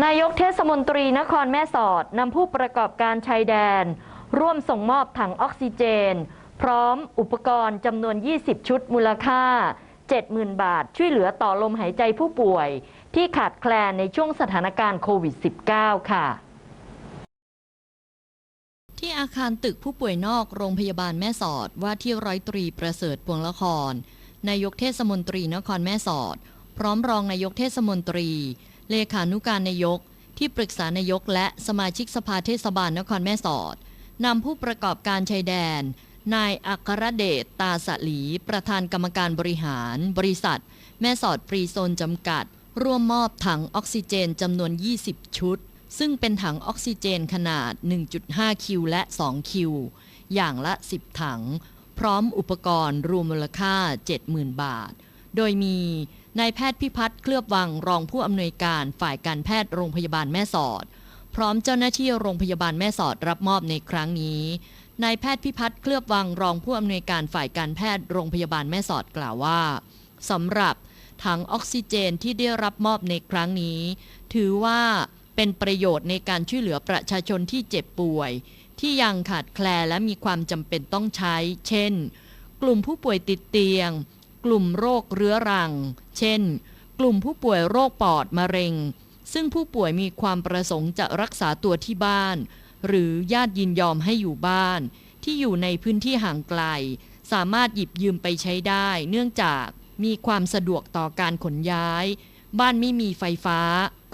นายกเทศมนตรีนครแม่สอดนำผู้ประกอบการชายแดน ร่วมส่งมอบถังออกซิเจน พร้อมอุปกรณ์จำนวน 20 ชุดมูลค่า 70,000 บาทช่วยเหลือต่อลมหายใจผู้ป่วย ที่ขาดแคลนในช่วงสถานการณ์โควิด -19 ค่ะ ที่อาคารตึกผู้ป่วยนอกโรงพยาบาลแม่สอดว่าที่ร้อยตรีประเสริฐพวงละคร นายกเทศมนตรีนครแม่สอด พร้อมรองนายกเทศมนตรี เลขานุการนายก ที่ปรึกษานายกและสมาชิกสภาเทศบาลนครแม่สอดนำผู้ประกอบการชายแดน นายอัครเดชตาสลี ประธานกรรมการบริหาร บริษัท แม่สอดฟรีโซนจำกัด ร่วมมอบถังออกซิเจนจำนวน 20 ชุด ซึ่งเป็นถังออกซิเจนขนาด 1.5 คิว และ 2 คิว อย่างละ 10 ถัง พร้อมอุปกรณ์รวมมูลค่า 70,000 บาท โดยมี นายแพทย์พิพัฒน์เคลือบวังรองผู้อำนวยการฝ่ายการแพทย์โรงพยาบาลแม่สอด พร้อมเจ้าหน้าที่โรงพยาบาลแม่สอดรับมอบในครั้งนี้นายแพทย์พิพัฒน์เคลือบวังรองผู้อำนวยการฝ่ายการแพทย์โรงพยาบาลแม่สอดกล่าวว่าสำหรับถังออกซิเจนที่ได้รับมอบในครั้งนี้ ถือว่าเป็นประโยชน์ในการช่วยเหลือประชาชนที่เจ็บป่วย ที่ยังขาดแคลนและมีความจำเป็นต้องใช้ เช่น กลุ่มผู้ป่วยติดเตียง กลุ่มโรคเรื้อรัง เช่น กลุ่มผู้ป่วยโรคปอดมะเร็ง ซึ่งผู้ป่วยมีความประสงค์จะรักษาตัวที่บ้าน หรือญาติยินยอมให้อยู่บ้าน ที่อยู่ในพื้นที่ห่างไกล สามารถหยิบยืมไปใช้ได้ เนื่องจากมีความสะดวกต่อการขนย้าย บ้านไม่มีไฟฟ้า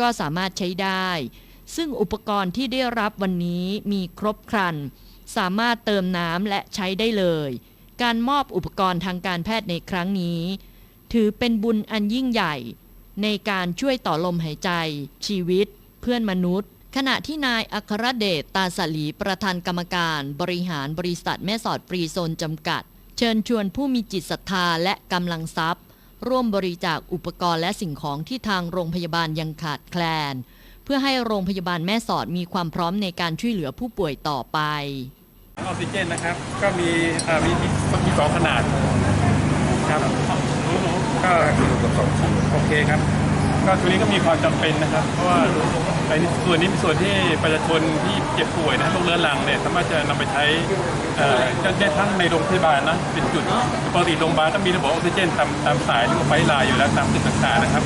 ก็สามารถใช้ได้ ซึ่งอุปกรณ์ที่ได้รับวันนี้มีครบครัน สามารถเติมน้ำและใช้ได้เลย การมอบอุปกรณ์ทางการแพทย์ในครั้งนี้ ถือเป็นบุญอันยิ่งใหญ่ ในการช่วยต่อลมหายใจ ชีวิต เพื่อนมนุษย์ ขณะที่นายอัครเดชตาสลีประธานกรรมการบริหารบริษัทแม่สอดฟรีโซนจำกัด เชิญชวนผู้มีจิตศรัทธาและกำลังทรัพย์ ร่วมบริจาคอุปกรณ์และสิ่งของที่ทางโรงพยาบาลยังขาดแคลน เพื่อให้โรงพยาบาลแม่สอดมีความพร้อมในการช่วยเหลือผู้ป่วยต่อไป ออกซิเจนนะครับ ก็มีมีมีสองขนาดครับก็กับสองโอเคครับก็ตัวนี้ก็มีความจำเป็นนะครับ เพราะว่าไอ้ส่วนนี้เป็นส่วนที่ประชาชนที่เจ็บป่วยนะโรคเรื้อรังเนี่ยสามารถจะนำไปใช้เอ่อได้ทั้งในโรงพยาบาลนะเป็นจุดปกติโรงพยาบาลต้องมีระบบออกซิเจนตามตามสายหรือว่าไฟลายอยู่แล้วตามจุดต่างๆนะครับ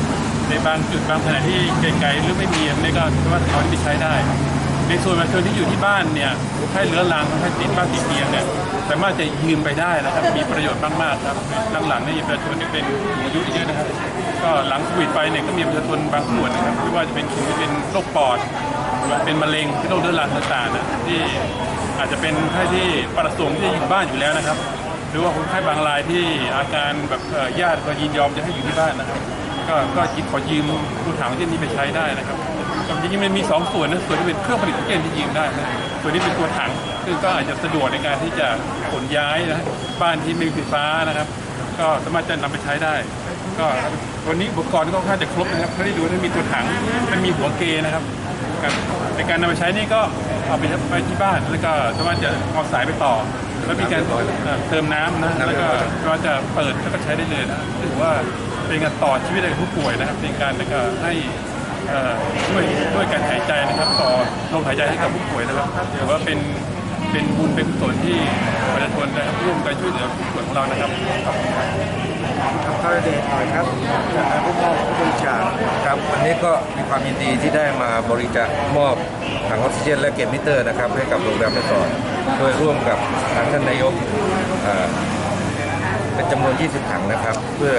ในบางจุดบางขณะที่ไกลๆหรือไม่มีนี่ก็สามารถเอาที่ใช้ได้ ในส่วนประชาชนที่อยู่ที่บ้านเนี่ยคนไข้เรื้อรังคนไข้ติดบ้านติดเตียงเนี่ยสามารถจะยืมไปได้นะครับมีประโยชน์มากๆครับหลังๆนี่ประชาชนที่เป็นอายุเยอะนะครับ ก็หลังโควิดไปเนี่ยก็มีประชาชนบางส่วนนะครับไม่ว่าจะเป็นที่เป็นโรคปอดเป็นมะเร็งเป็นโรคเรื้อรังต่างๆนะที่อาจจะเป็นคนไข้ที่ประสงค์ที่จะอยู่บ้านอยู่แล้วนะครับ หรือว่าคนไข้บางรายที่อาการแบบญาติก็ยินยอมจะให้อยู่ที่บ้านนะครับ ก็ก็ยิขอยืมดูถังที่นี้ไปใช้ได้นะครับจริงๆมันมีสองส่วนนะส่วนที่เป็นเครื่องผลิตออกซิเจนที่ยืมได้นะส่วนนี้เป็นตัวถัง ซึ่งก็อาจจะสะดวกในการที่จะขนย้ายนะบ้านที่ไม่มีไฟฟ้านะครับ ก็สามารถจะนำไปใช้ได้ ก็วันนี้อุปกรณ์ก็ค่อนข้างจะครบนะครับถ้าได้ดูนะมีตัวถังมันมีหัวเกนะครับในการนำไปใช้นี่ก็เอาไปไปที่บ้านแล้วก็สามารถจะเอาสายไปต่อ แล้วมีการเอ่อเติมน้ำนะแล้วก็ก็จะเปิดแล้วก็ใช้ได้เลยนะถือว่า เป็นการต่อชีวิตให้ผู้ป่วยนะครับเป็นการก็ให้ช่วยช่วยการหายใจนะครับ ต่อลมหายใจให้กับผู้ป่วยนะครับถือว่าเป็นเป็นบุญเป็นกุศลที่ประชาชนนะครับร่วมกันช่วยเหลือผู้ป่วยของเรานะครับขอบคุณครับครับข้าราชหน่อยครับจากการผู้มอบผู้บริจาคครับวันนี้ก็มีความยินดีที่ได้มาบริจาคมอบถังออกซิเจนและเก็บมิเตอร์นะครับ ให้กับโรงแรมแม่สอดโดยร่วมกับทางท่านนายกเอ่อเป็นจำนวน 20 ถังนะครับ เพื่อ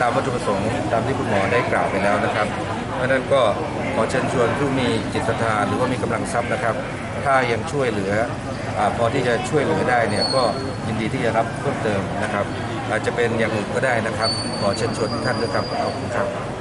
ตามวัตถุประสงค์ตามที่คุณหมอได้กล่าวไปแล้วนะครับ เพราะนั้นก็ขอเชิญชวนผู้มีจิตศรัทธาหรือว่ามีกำลังทรัพย์นะครับ ถ้ายังช่วยเหลืออพอที่จะช่วยเหลือได้เนี่ยก็ยินดีที่จะรับเพิ่มเติมนะครับ อาจจะเป็นอย่างอื่นก็ได้นะครับ ขอเชิญชวนทุกท่านด้วยครับขอบคุณครับ